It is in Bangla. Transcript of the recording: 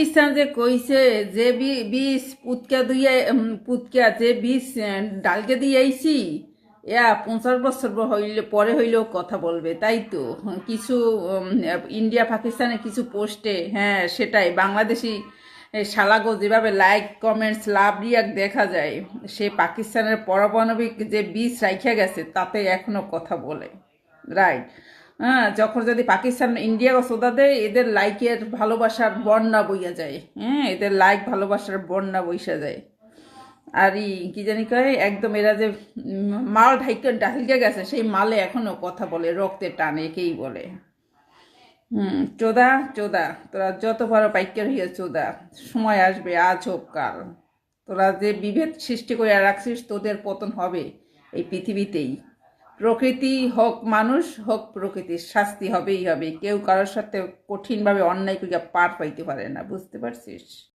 পাকিস্তান যে কইছে যে বিষ পুতকা দিয়ে পুতকা যে বিষ ডালকে দিয়ে আইছি ইয়া পঞ্চাশ বছর হইলে, পরে হইলেও কথা বলবে, তাই তো? কিছু ইন্ডিয়া পাকিস্তানের কিছু পোস্টে হ্যাঁ সেটাই, বাংলাদেশি শালাগো যেভাবে লাইক, কমেন্টস, লাভ রিয়াক্ট দেখা যায়, সে পাকিস্তানের পরমাণবিক যে বিষ রাইখা গেছে, তাতে এখনও কথা বলে, রাইট? হ্যাঁ যখন যদি পাকিস্তান ইন্ডিয়াকে সোদা দেয় এদের লাইকের ভালোবাসার বন্যা বইয়া যায় হ্যাঁ এদের লাইক ভালোবাসার বন্যা বইসা যায়। আর ই, কি জানি কয়, একদম এরা যে মাল ঢাইকে ঢাইকে গেছে, সেই মালে এখনও কথা বলে, রক্তে টানে, একেই বলে। হুম, চোদা চোদা, তোরা যত বড় পাইকার হইয়া চোদা, সময় আসবে, আজ হোক কাল। তোরা যে বিভেদ সৃষ্টি করে রাখছিস, তোদের পতন হবে এই পৃথিবীতেই। প্রকৃতি হোক মানুষ হোক প্রকৃতির শাস্তি হবেই হবে। কেউ কারোর সাথে কঠিনভাবে অন্যায় করিয়া পার পাইতে পারে না, বুঝতে পারছিস?